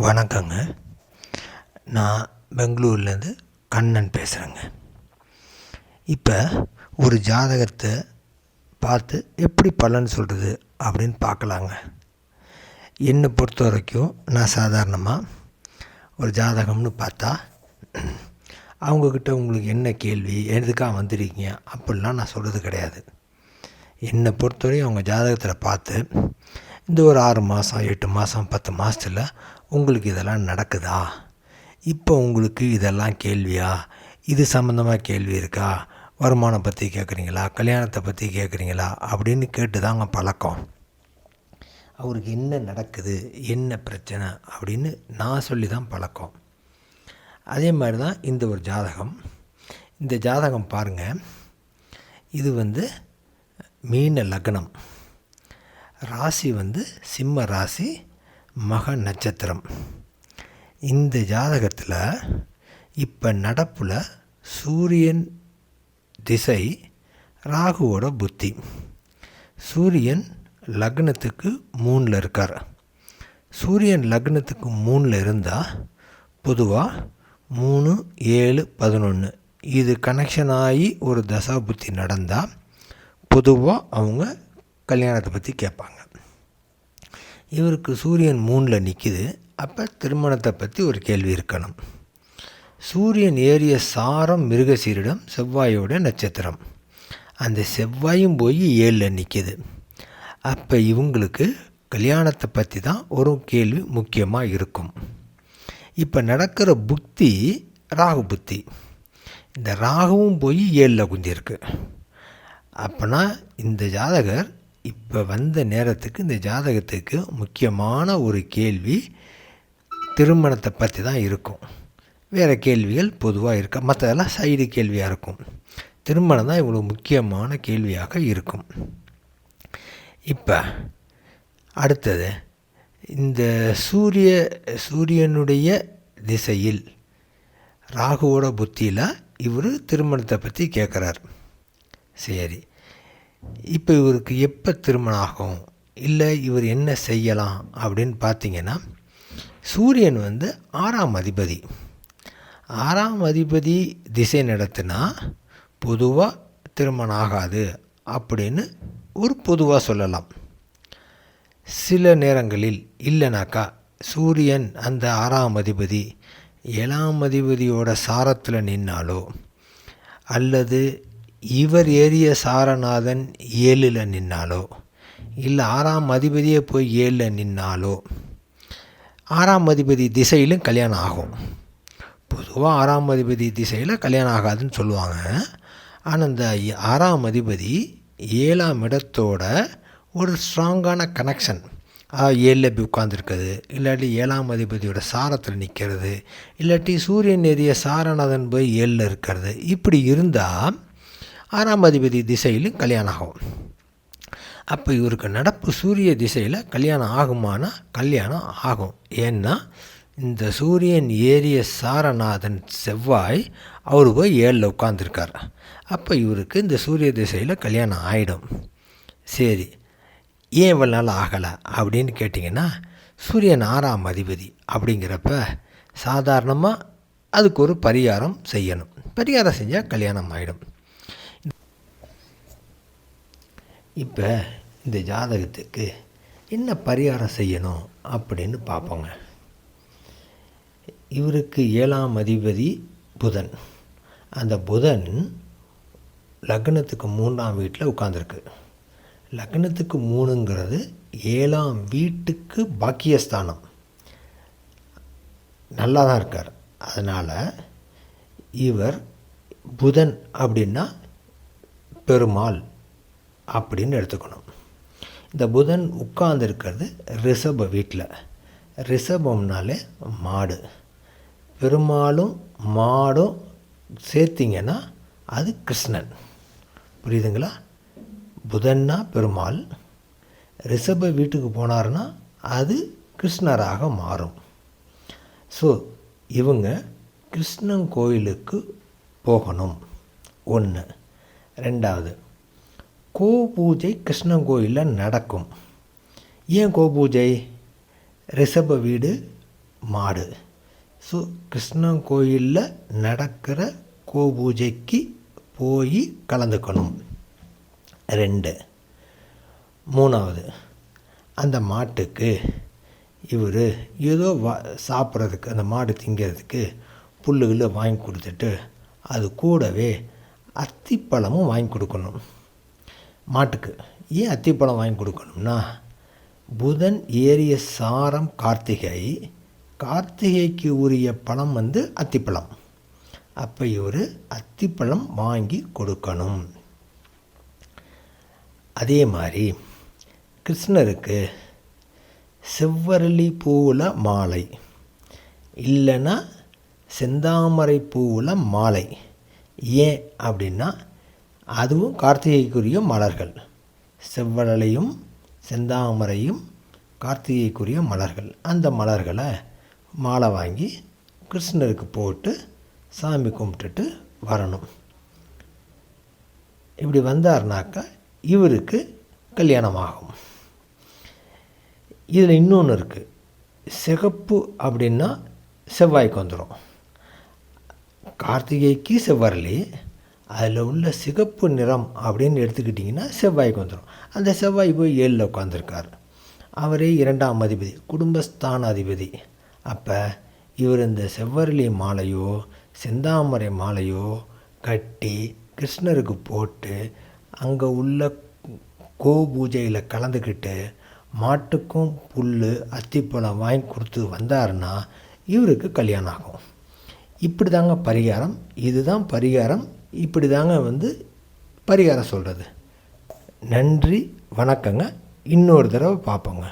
வணக்கங்க. நான் பெங்களூர்லேருந்து கண்ணன் பேசுகிறேங்க இப்போ ஒரு ஜாதகத்தை பார்த்து எப்படி பலன் சொல்கிறது அப்படின்னு பார்க்கலாங்க. என்னை பொறுத்த வரைக்கும் நான் சாதாரணமாக ஒரு ஜாதகம்னு பார்த்தா அவங்கக்கிட்ட உங்களுக்கு என்ன கேள்வி எதுக்காக வந்திருக்கீங்க அப்படிலாம் நான் சொல்கிறது கிடையாது. என்னை பொறுத்தவரையும் அவங்க ஜாதகத்தில் பார்த்து இந்த ஒரு ஆறு மாதம் எட்டு மாதம் பத்து மாதத்தில் உங்களுக்கு இதெல்லாம் நடக்குதா? இப்போ உங்களுக்கு இதெல்லாம் கேள்வியா? இது சம்மந்தமாக கேள்வி இருக்கா? வருமானம் பற்றி கேட்குறீங்களா கல்யாணத்தை பற்றி கேட்குறீங்களா அப்படின்னு கேட்டு தாங்க பழக்கம். அவருக்கு என்ன நடக்குது? என்ன பிரச்சனை? அப்படின்னு நான் சொல்லி தான் பழக்கம். அதே மாதிரி தான் இந்த ஒரு ஜாதகம். இந்த ஜாதகம் பாருங்கள் இது வந்து மீன லக்னம். ராசி வந்து சிம்ம ராசி மக நட்சத்திரம். இந்த ஜாதகத்தில் இப்போ நடப்பில் சூரியன் திசை ராகுவோட புத்தி. சூரியன் லக்னத்துக்கு மூணில் இருக்கார். சூரியன் லக்னத்துக்கு மூணில் இருந்தால் பொதுவாக மூணு ஏழு பதினொன்று இது கனெக்ஷன் ஆகி ஒரு தசா புத்தி நடந்தால் பொதுவாக அவங்க கல்யாணத்தை பற்றி கேட்பாங்க. இவருக்கு சூரியன் மூணில் நிற்கிது அப்போ திருமணத்தை பற்றி ஒரு கேள்வி இருக்கணும். சூரியன் ஏறிய சாரம் மிருகசீரிடம் செவ்வாயோட நட்சத்திரம். அந்த செவ்வாயும் போய் ஏழில் நிற்கிது அப்போ இவங்களுக்கு கல்யாணத்தை பற்றி தான் ஒரு கேள்வி முக்கியமாக இருக்கும். இப்போ நடக்கிற புத்தி ராகு புத்தி இந்த ராகுவும் போய் ஏழில் குந்திருக்கு அப்போனா இந்த ஜாதகர் இப்போ வந்த நேரத்துக்கு இந்த ஜாதகத்துக்கு முக்கியமான ஒரு கேள்வி திருமணத்தை பற்றி தான் இருக்கும். வேறு கேள்விகள் பொதுவாக இருக்க மற்றதெல்லாம் சைடு கேள்வியாக இருக்கும். திருமணம் தான் இவ்வளோ முக்கியமான கேள்வியாக இருக்கும். இப்போ அடுத்தது இந்த சூரிய சூரியனுடைய திசையில் ராகுவோட புத்தியில் இவர் திருமணத்தை பற்றி கேட்குறார் சரி. இப்போ இவருக்கு எப்போ திருமணம் ஆகும்? இல்லை இவர் என்ன செய்யலாம்? அப்படின்னு பார்த்தீங்கன்னா சூரியன் வந்து ஆறாம் அதிபதி. ஆறாம் அதிபதி திசை நடத்தினா பொதுவாக திருமணம் ஆகாது அப்படின்னு ஒரு பொதுவாக சொல்லலாம். சில நேரங்களில் இல்லைனாக்கா சூரியன் அந்த ஆறாம் அதிபதி ஏழாம் அதிபதியோட சாரத்தில் நின்னாலோ அல்லது இவர் ஏறிய சாரநாதன் ஏழில் நின்னாலோ? இல்லை ஆறாம் அதிபதியே போய் ஏழில் நின்னாலோ? ஆறாம் அதிபதி திசையிலும் கல்யாணம் ஆகும். பொதுவாக ஆறாம் அதிபதி திசையில் கல்யாணம் ஆகாதுன்னு சொல்லுவாங்க. ஆனால் இந்த ஆறாம் அதிபதி ஏழாம் இடத்தோட ஒரு ஸ்ட்ராங்கான கனெக்ஷன் ஏழில் போய் உட்காந்துருக்குது இல்லாட்டி ஏழாம் அதிபதியோட சாரத்தில் நிற்கிறது இல்லாட்டி சூரியன் ஏறிய சாரநாதன் போய் ஏழில் இருக்கிறது. இப்படி இருந்தால் ஆறாம் அதிபதி திசையிலும் கல்யாணம் ஆகும். அப்போ இவருக்கு நடப்பு சூரிய திசையில் கல்யாணம் ஆகுமானா கல்யாணம் ஆகும். ஏன்னா இந்த சூரியன் ஏறிய சாரநாதன் செவ்வாய் அவர் போய் ஏழில் உட்காந்துருக்கார் அப்போ இவருக்கு இந்த சூரிய திசையில் கல்யாணம் ஆகிடும் சரி ஏன் இவ்வளோ நாள் ஆகலை அப்படின்னு கேட்டிங்கன்னா சூரியன் ஆறாம் அதிபதி அப்படிங்கிறப்ப சாதாரணமாக அதுக்கு ஒரு பரிகாரம் செய்யணும். பரிகாரம் செஞ்சால் கல்யாணம் ஆகிடும் இப்போ இந்த ஜாதகத்துக்கு என்ன பரிகாரம் செய்யணும் அப்படின்னு பார்ப்போங்க. இவருக்கு ஏழாம் அதிபதி புதன். அந்த புதன் லக்னத்துக்கு மூணாம் வீட்டில் உட்காந்துருக்கு லக்னத்துக்கு மூணுங்கிறது ஏழாம் வீட்டுக்கு பாக்கியஸ்தானம். நல்லா தான் இருக்கார். அதனால் இவர் புதன் அப்படின்னா பெருமாள். அப்படின்னு எடுத்துக்கணும். இந்த புதன் உட்கார்ந்துருக்கிறது ரிஷப வீட்டில். ரிஷபம்னாலே மாடு. பெருமாளும் மாடும் சேர்த்திங்கன்னா அது கிருஷ்ணன். புரியுதுங்களா? புதன்னா பெருமாள். ரிஷப வீட்டுக்கு போனார்னா அது கிருஷ்ணராக மாறும். ஸோ இவங்க கிருஷ்ணன் கோயிலுக்கு போகணும். ஒன்று ரெண்டாவது கோ பூஜை கிருஷ்ணன் கோயிலில் நடக்கும். ஏன் கோ பூஜை ரிஷப வீடு மாடு. ஸோ கிருஷ்ணன் கோயிலில் நடக்கிற கோபூஜைக்கு போய் கலந்துக்கணும். ரெண்டு. மூணாவது அந்த மாட்டுக்கு இவர் ஏதோ வா சாப்பிட்றதுக்கு அந்த மாடு திங்கிறதுக்கு புல்லுகளை வாங்கி கொடுத்துட்டு அது கூடவே அத்திப்பழமும் வாங்கி கொடுக்கணும். மாட்டுக்கு. ஏன் அத்திப்பழம் வாங்கி கொடுக்கணும்னா புதன் ஏறிய சாரம் கார்த்திகை. கார்த்திகைக்கு உரிய பழம் வந்து அத்திப்பழம். அப்போ இவர் அத்திப்பழம் வாங்கி கொடுக்கணும். அதே மாதிரி கிருஷ்ணருக்கு செவ்வரளி பூவில் மாலை. இல்லைன்னா செந்தாமரை பூவில் மாலை. ஏன் அப்படின்னா அதுவும் கார்த்திகைக்குரிய மலர்கள். செவ்வழலையும் செந்தாமரையும் கார்த்திகைக்குரிய மலர்கள். அந்த மலர்களை மாலை வாங்கி கிருஷ்ணருக்கு போட்டு சாமி கும்பிட்டுட்டு வரணும். இப்படி வந்தார்னாக்கா இவருக்கு கல்யாணம் ஆகும் இதில் இன்னொன்று இருக்குது சிகப்பு அப்படின்னா செவ்வாய்க்கு வந்துடும் கார்த்திகைக்கு செவ்வரளி அதில் உள்ள சிகப்பு நிறம் அப்படின்னு எடுத்துக்கிட்டிங்கன்னா செவ்வாய்க்கு வந்துடும். அந்த செவ்வாய் போய் ஏழில் உட்காந்துருக்கார் அவரே இரண்டாம் அதிபதி குடும்பஸ்தான அதிபதி அப்போ இவர் இந்த செவ்வரளி மாலையோ செந்தாமரை மாலையோ கட்டி கிருஷ்ணருக்கு போட்டு அங்கே உள்ள கோ பூஜையில் கலந்துக்கிட்டு மாட்டுக்கும் புல் அத்திப்பழம் வாங்கி கொடுத்து வந்தாருன்னா இவருக்கு கல்யாணம் ஆகும். இப்படி தாங்க பரிகாரம். இதுதான் பரிகாரம். இப்படி தாங்க வந்து பரிகாரம் சொல்கிறது நன்றி வணக்கங்க. இன்னொரு தடவை பார்ப்போங்க.